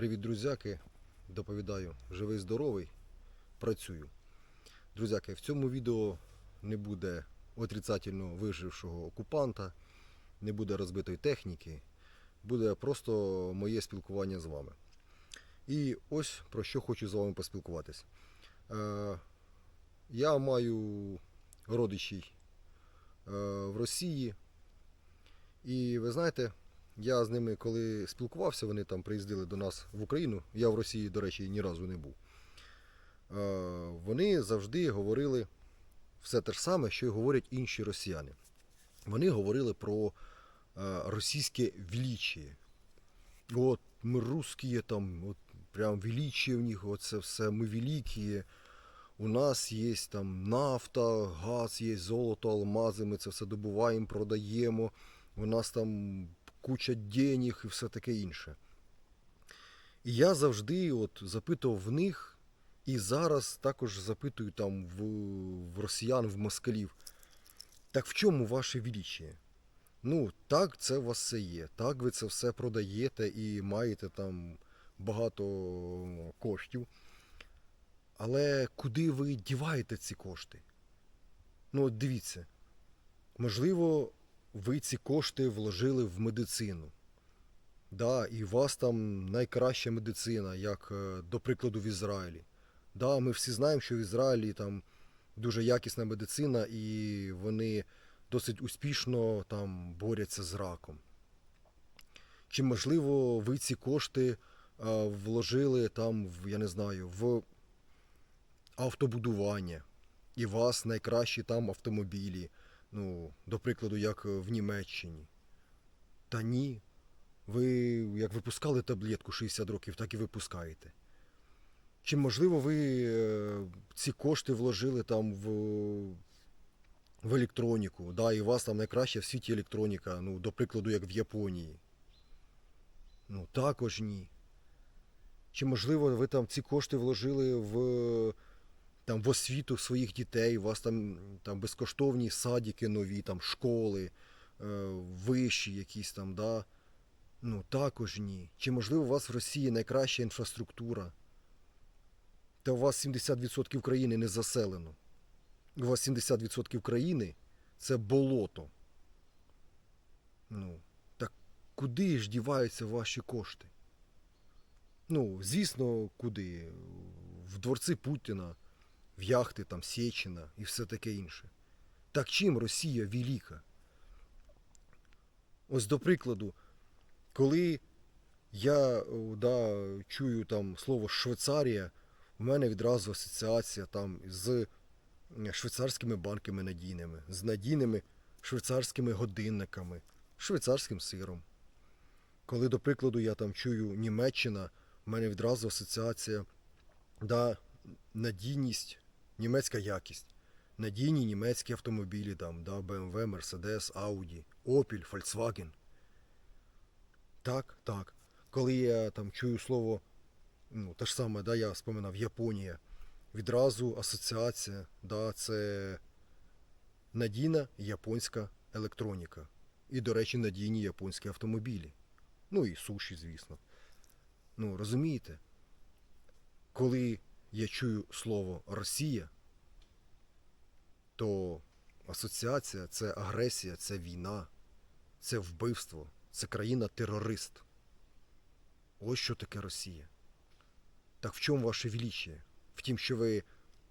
Привіт, друзяки. Доповідаю, живий, здоровий, працюю. Друзяки, в цьому відео не буде отрицательно вижившого окупанта, не буде розбитої техніки, буде просто моє спілкування з вами. І ось про що хочу з вами поспілкуватись. Е, я маю родичів е, в Росії, і ви знаєте, я з ними, коли спілкувався, вони там приїздили до нас в Україну. Я в Росії, до речі, ні разу не був. Е, Вони завжди говорили все те ж саме, що й говорять інші росіяни. Вони говорили про е, російське величие. От ми русські, там, от прям величие в них, оце все, ми великі. У нас є там нафта, газ, є золото, алмази, ми це все добуваємо, продаємо. У нас там куча денег і все таке інше. І я завжди от запитував в них, і зараз також запитую там в, в росіян, в москалів. Так в чому ваше величие? Ну, так, це у вас все є. Так, ви це все продаєте і маєте там багато коштів. Але куди ви діваєте ці кошти? Ну, от дивіться. Можливо, ви ці кошти вложили в медицину. Да, і у вас там найкраща медицина, як, е, до прикладу, в Ізраїлі. Да, ми всі знаємо, що в Ізраїлі там дуже якісна медицина, і вони досить успішно там борються з раком. Чи можливо ви ці кошти е, вложили там, я не знаю, в автобудування, і у вас найкращі там автомобілі, ну, до прикладу, як в Німеччині. Та ні. Ви як випускали таблетку 60 років, так і випускаєте. Чи можливо ви е, ці кошти вложили там в, в електроніку? Да, і у вас там найкраща в світі електроніка, ну, до прикладу, як в Японії. Ну, також ні. Чи можливо ви там ці кошти вложили в, там, в освіту своїх дітей, у вас там, там безкоштовні садики нові, там, школи, е, вищі якісь там, да? Ну, також ні. Чи можливо у вас в Росії найкраща інфраструктура? Та у вас 70% країни не заселено. У вас 70% країни це болото. Ну, так куди ж діваються ваші кошти? Ну, звісно, куди? В дворці Путіна, в яхти там Сєчина і все таке інше. Так чим Росія велика? Ось до прикладу, коли я да, чую там слово Швейцарія, у мене відразу асоціація там з швейцарськими банками надійними, з надійними швейцарськими годинниками, швейцарським сиром. Коли, до прикладу, я там чую Німеччина, у мене відразу асоціація, да, надійність, німецька якість. Надійні німецькі автомобілі, там, да, BMW, Mercedes, Audi, Opel, Volkswagen. Так, так. Коли я там чую слово, ну, те ж саме, да, я споминав Японія, відразу асоціація, да, це надійна японська електроніка. І, до речі, надійні японські автомобілі. Ну і суші, звісно. Ну, розумієте? Коли я чую слово Росія, то асоціація це агресія, це війна, це вбивство, це країна-терорист. Ось що таке Росія. Так в чому ваше величие? В тім, що ви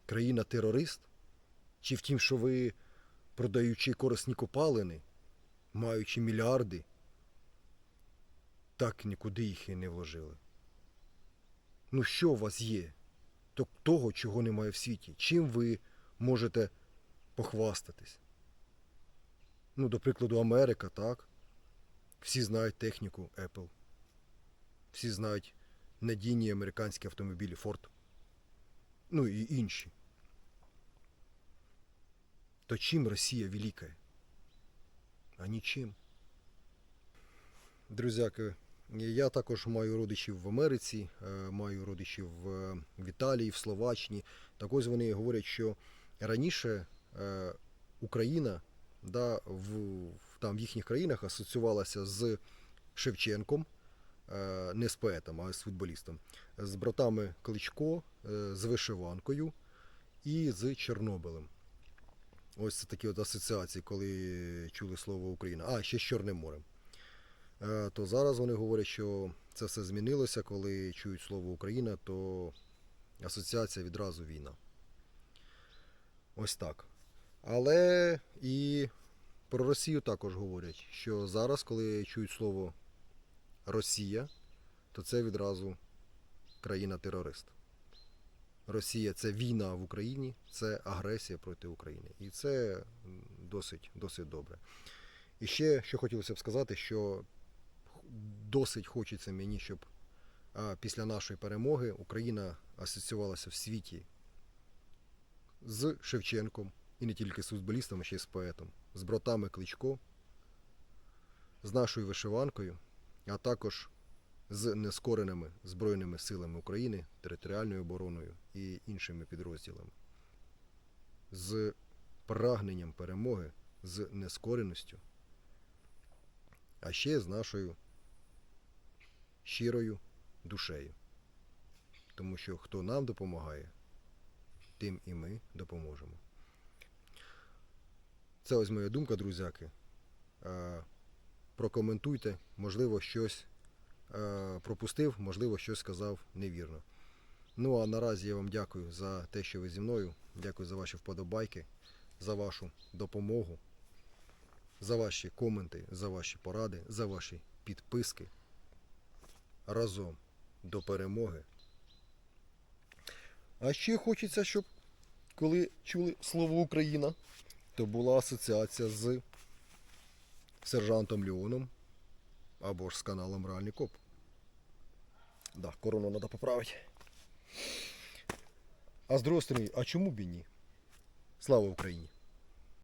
країна-терорист? Чи в тім, що ви, продаючи корисні копалини, маючи мільярди, так нікуди їх і не вложили? Ну що у вас є? То того, чого немає в світі. Чим ви можете похвастатись? Ну, до прикладу, Америка, так? Всі знають техніку Apple. Всі знають надійні американські автомобілі Ford. Ну і інші. То чим Росія велика? А нічим. Друзяки, я також маю родичів в Америці, е, маю родичів в Італії, в Словаччині. Так ось вони говорять, що раніше е, Україна да, в, там, в їхніх країнах асоціювалася з Шевченком, е, не з поетом, а з футболістом. З братами Кличко, з вишиванкою і з Чорнобилем. Ось це такі от асоціації, коли чули слово Україна. А, ще з Чорним морем. Е, То зараз вони говорять, що це все змінилося, коли чують слово Україна, то асоціація відразу війна. Ось так. Але і про Росію також говорять, що зараз, коли чують слово Росія, то це відразу країна-терорист. Росія це війна в Україні, це агресія проти України. І це досить, досить добре. І ще що хотілося б сказати, що досить хочеться мені, щоб після нашої перемоги Україна асоціювалася в світі з Шевченком, і не тільки з футболістом, а ще й з поетом, з братами Кличко, з нашою вишиванкою, а також з нескореними Збройними силами України, територіальною обороною і іншими підрозділами, з прагненням перемоги, з нескореністю, а ще з нашою щирою душею. Тому що хто нам допомагає, тим і ми допоможемо. Це ось моя думка, друзяки. Е, Прокоментуйте, можливо, щось е, пропустив, можливо, щось сказав невірно. Ну а наразі я вам дякую за те, що ви зі мною. Дякую за ваші вподобайки, за вашу допомогу, за ваші коменти, за ваші поради, за ваші підписки. Разом до перемоги. А ще хочеться, щоб коли чули слово Україна, то була асоціація з сержантом Леоном або ж з каналом Реальний Коп. Да, корону треба поправити. А з другої сторони, а чому б і ні? Слава Україні!